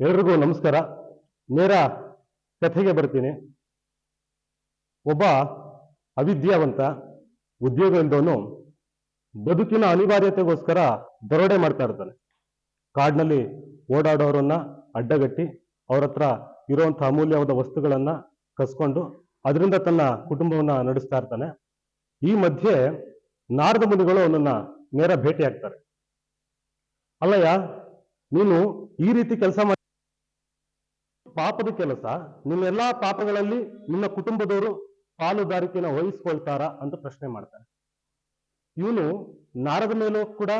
ಎಲ್ರಿಗೂ ನಮಸ್ಕಾರ. ನೇರ ಕಥೆಗೆ ಬರ್ತೀನಿ. ಒಬ್ಬ ಅವಿದ್ಯಾವಂತ ಉದ್ಯೋಗ ಎಂದವನು ಬದುಕಿನ ಅನಿವಾರ್ಯತೆಗೋಸ್ಕರ ದರೋಡೆ ಮಾಡ್ತಾ ಇರ್ತಾನೆ. ಕಾಡಿನಲ್ಲಿ ಓಡಾಡೋರನ್ನ ಅಡ್ಡಗಟ್ಟಿ ಅವ್ರ ಹತ್ರ ಇರುವಂತಹ ಅಮೂಲ್ಯವಾದ ವಸ್ತುಗಳನ್ನ ಕಸ್ಕೊಂಡು ಅದರಿಂದ ತನ್ನ ಕುಟುಂಬವನ್ನ ನಡೆಸ್ತಾ ಇರ್ತಾನೆ. ಈ ಮಧ್ಯೆ ನಾರದ ಮುನಿಗಳು ಅವನನ್ನ ನೇರ ಭೇಟಿ ಆಗ್ತಾರೆ ಅಲ್ಲಯ್ಯ, ನೀನು ಈ ರೀತಿ ಕೆಲಸ ಪಾಪದ ಕೆಲಸ. ನಿಮ್ಮೆಲ್ಲಾ ಪಾಪಗಳಲ್ಲಿ ನಿನ್ನ ಕುಟುಂಬದವರು ಪಾಲುದಾರಿಕೆಯನ್ನು ವಹಿಸ್ಕೊಳ್ತಾರ ಅಂತ ಪ್ರಶ್ನೆ ಮಾಡ್ತಾನೆ ಇವನು ನಾರದ ಮೇಲೂ ಕೂಡ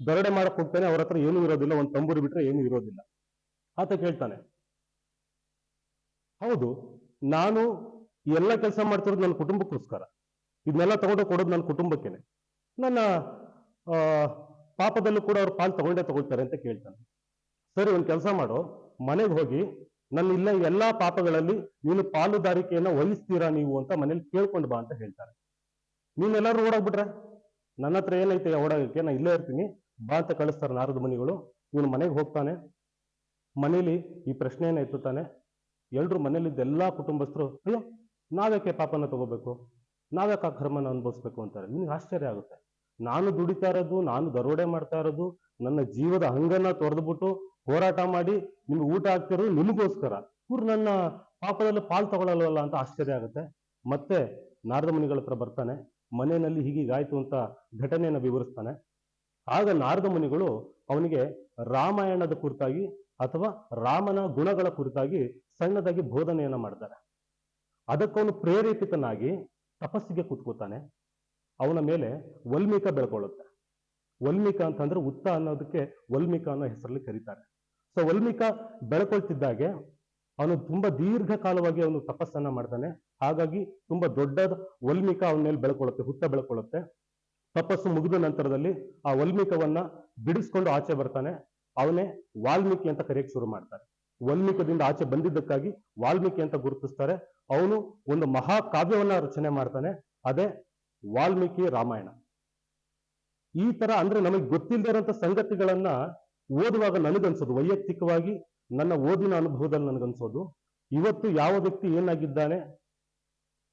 ಬೆರಡೆ ಮಾಡಕ್ ಹೋಗ್ತಾನೆ, ಅವ್ರ ಹತ್ರ ಏನೂ ಇರೋದಿಲ್ಲ, ಒಂದು ತಂಬೂರಿ ಬಿಟ್ರೆ ಏನೂ ಇರೋದಿಲ್ಲ. ಆತ ಕೇಳ್ತಾನೆ, ಹೌದು, ನಾನು ಎಲ್ಲ ಕೆಲಸ ಮಾಡ್ತಿರೋದು ನನ್ನ ಕುಟುಂಬಕ್ಕೋಸ್ಕರ. ಇದನ್ನೆಲ್ಲ ತಗೊಂಡು ಕೊಡೋದು ನನ್ನ ಕುಟುಂಬಕ್ಕೇನೆ. ನನ್ನ ಪಾಪದಲ್ಲೂ ಕೂಡ ಅವ್ರು ಪಾಲು ತಗೊಂಡೇ ತಗೊಳ್ತಾರೆ ಅಂತ ಕೇಳ್ತಾನೆ. ಸರಿ, ಒಂದು ಕೆಲಸ ಮಾಡು. ಮನೆಗೆ ಹೋಗಿ, ನನ್ನ ಇಲ್ಲ ಎಲ್ಲಾ ಪಾಪಗಳಲ್ಲಿ ನೀನು ಪಾಲುದಾರಿಕೆಯನ್ನ ವಹಿಸ್ತೀರಾ ನೀವು ಅಂತ ಮನೇಲಿ ಕೇಳ್ಕೊಂಡು ಬಾ ಅಂತ ಹೇಳ್ತಾರೆ. ನೀನೆಲ್ಲರೂ ಓಡಾಗ್ಬಿಟ್ರೆ? ನನ್ನ ಹತ್ರ ಏನೈತೆ ಓಡಾಗಕ್ಕೆ? ನಾ ಇಲ್ಲೇ ಇರ್ತೀನಿ. ಬಾ ಅಂತ ಕಳಿಸ್ತಾರೆ ನಾರದ ಮುನಿಗಳು. ಇವನು ಮನೆಗೆ ಹೋಗ್ತಾನೆ. ಮನೇಲಿ ಈ ಪ್ರಶ್ನೆಯನ್ನ ಎತ್ತುತ್ತಾನೆ. ಎಲ್ಲರೂ ಮನೇಲಿದ್ದ ಎಲ್ಲಾ ಕುಟುಂಬಸ್ಥರು, ಅಯ್ಯೋ, ನಾವ್ಯಾಕೆ ಪಾಪನ ತಗೋಬೇಕು? ನಾವ್ಯಾಕೆ ಆ ಕರ್ಮನ ಅನುಭವಿಸ್ಬೇಕು? ಅಂತಾರೆ. ನಿಮ್ಗೆ ಆಶ್ಚರ್ಯ ಆಗುತ್ತೆ. ನಾನು ದುಡಿತಾ ಇರೋದು, ನಾನು ದರೋಡೆ ಮಾಡ್ತಾ ಇರೋದು ನನ್ನ ಜೀವದ ಹಂಗನ್ನ ತೊರೆದ್ಬಿಟ್ಟು ಹೋರಾಟ ಮಾಡಿ ನಿಮ್ಗೆ ಊಟ ಹಾಕ್ತಿರೋದು ನಿಮಗೋಸ್ಕರ. ಇವ್ರು ನನ್ನ ಪಾಪದಲ್ಲಿ ಪಾಲ್ ತಗೊಳ್ಳಲ್ವಲ್ಲ ಅಂತ ಆಶ್ಚರ್ಯ ಆಗುತ್ತೆ. ಮತ್ತೆ ನಾರದ ಮುನಿಗಳ ಹತ್ರ ಬರ್ತಾನೆ. ಮನೆಯಲ್ಲಿ ಹೀಗೀಗಾಯ್ತು ಅಂತ ಘಟನೆಯನ್ನು ವಿವರಿಸ್ತಾನೆ. ಆಗ ನಾರದ ಮುನಿಗಳು ಅವನಿಗೆ ರಾಮಾಯಣದ ಕುರಿತಾಗಿ ಅಥವಾ ರಾಮನ ಗುಣಗಳ ಕುರಿತಾಗಿ ಸಣ್ಣದಾಗಿ ಬೋಧನೆಯನ್ನ ಮಾಡ್ತಾರೆ. ಅದಕ್ಕವನು ಪ್ರೇರೇಪಿತನಾಗಿ ತಪಸ್ಸಿಗೆ ಕೂತ್ಕೋತಾನೆ ಅವನ ಮೇಲೆ ವಲ್ಮೀಕ ಬೆಳ್ಕೊಳ್ಳುತ್ತೆ. ವಲ್ಮೀಕ ಅಂತಂದ್ರೆ ಉತ್ತ ಅನ್ನೋದಕ್ಕೆ ವಲ್ಮಿಕ ಅನ್ನೋ ಹೆಸರಲ್ಲಿ ಕರೀತಾರೆ. ಸೊ ವಲ್ಮಿಕ ಬೆಳ್ಕೊಳ್ತಿದ್ದಾಗೆ ಅವನು ತುಂಬಾ ದೀರ್ಘಕಾಲವಾಗಿ ಅವನು ತಪಸ್ಸನ್ನ ಮಾಡ್ತಾನೆ. ಹಾಗಾಗಿ ತುಂಬಾ ದೊಡ್ಡ ವಲ್ಮಿಕ ಅವನ ಮೇಲೆ ಬೆಳ್ಕೊಳ್ಳುತ್ತೆ ಹುತ್ತ ಬೆಳ್ಕೊಳ್ಳುತ್ತೆ ತಪಸ್ಸು ಮುಗಿದ ನಂತರದಲ್ಲಿ ಆ ವಲ್ಮಿಕವನ್ನ ಬಿಡಿಸ್ಕೊಂಡು ಆಚೆ ಬರ್ತಾನೆ. ಅವನೇ ವಾಲ್ಮೀಕಿ ಅಂತ ಕರೆಯಕ್ಕೆ ಶುರು ಮಾಡ್ತಾರೆ. ವಲ್ಮೀಕದಿಂದ ಆಚೆ ಬಂದಿದ್ದಕ್ಕಾಗಿ ವಾಲ್ಮೀಕಿ ಅಂತ ಗುರುತಿಸ್ತಾರೆ. ಅವನು ಒಂದು ಮಹಾಕಾವ್ಯವನ್ನ ರಚನೆ ಮಾಡ್ತಾನೆ. ಅದೇ ವಾಲ್ಮೀಕಿ ರಾಮಾಯಣ. ಈ ತರ ಅಂದ್ರೆ ನಮಗೆ ಗೊತ್ತಿಲ್ಲದೆ ಇರೋಂಥ ಸಂಗತಿಗಳನ್ನ ಓದುವಾಗ ನನಗನ್ಸೋದು. ವೈಯಕ್ತಿಕವಾಗಿ ನನ್ನ ಓದಿನ ಅನುಭವದಲ್ಲಿ ನನಗನ್ಸೋದು. ಇವತ್ತು ಯಾವ ವ್ಯಕ್ತಿ ಏನಾಗಿದ್ದಾನೆ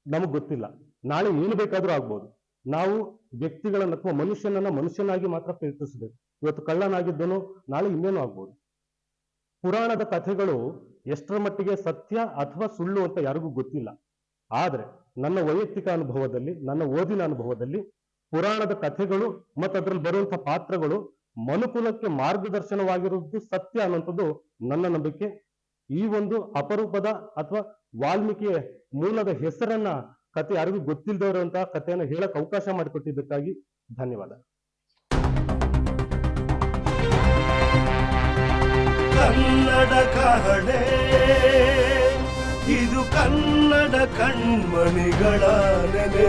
ನಮಗ್ ಗೊತ್ತಿಲ್ಲ. ನಾಳೆ ಏನು ಬೇಕಾದ್ರೂ ಆಗ್ಬೋದು. ನಾವು ವ್ಯಕ್ತಿಗಳನ್ನ ಅಥವಾ ಮನುಷ್ಯನನ್ನ ಮನುಷ್ಯನಾಗಿ ಮಾತ್ರ ಪ್ರಯತ್ನಿಸಬೇಕು ಇವತ್ತು ಕಳ್ಳನಾಗಿದ್ದನು ನಾಳೆ ಇನ್ನೇನು ಆಗ್ಬೋದು? ಪುರಾಣದ ಕಥೆಗಳು ಎಷ್ಟರ ಮಟ್ಟಿಗೆ ಸತ್ಯ ಅಥವಾ ಸುಳ್ಳು ಅಂತ ಯಾರಿಗೂ ಗೊತ್ತಿಲ್ಲ. ಆದ್ರೆ ನನ್ನ ವೈಯಕ್ತಿಕ ಅನುಭವದಲ್ಲಿ, ನನ್ನ ಓದಿನ ಅನುಭವದಲ್ಲಿ ಪುರಾಣದ ಕಥೆಗಳು ಮತ್ತು ಅದ್ರಲ್ಲಿ ಬರುವಂತಹ ಪಾತ್ರಗಳು ಮನುಕುಲಕ್ಕೆ ಮಾರ್ಗದರ್ಶನವಾಗಿರುವುದು ಸತ್ಯ ಅನ್ನುವಂಥದ್ದು ನನ್ನ ನಂಬಿಕೆ. ಈ ಒಂದು ಅಪರೂಪದ ಅಥವಾ ವಾಲ್ಮೀಕಿ ಮೂಲದ ಹೆಸರನ್ನ ಕತೆ ಯಾರಿಗೂ ಗೊತ್ತಿಲ್ಲದವರಂತಹ ಕಥೆಯನ್ನು ಹೇಳಕ್ ಅವಕಾಶ ಮಾಡಿಕೊಟ್ಟಿದ್ದಕ್ಕಾಗಿ ಧನ್ಯವಾದ. ಕನ್ನಡ ಕಹಳೆ, ಇದು ಕನ್ನಡ ಕಣ್ಮಣಿಗಳ ನೆಲೆ.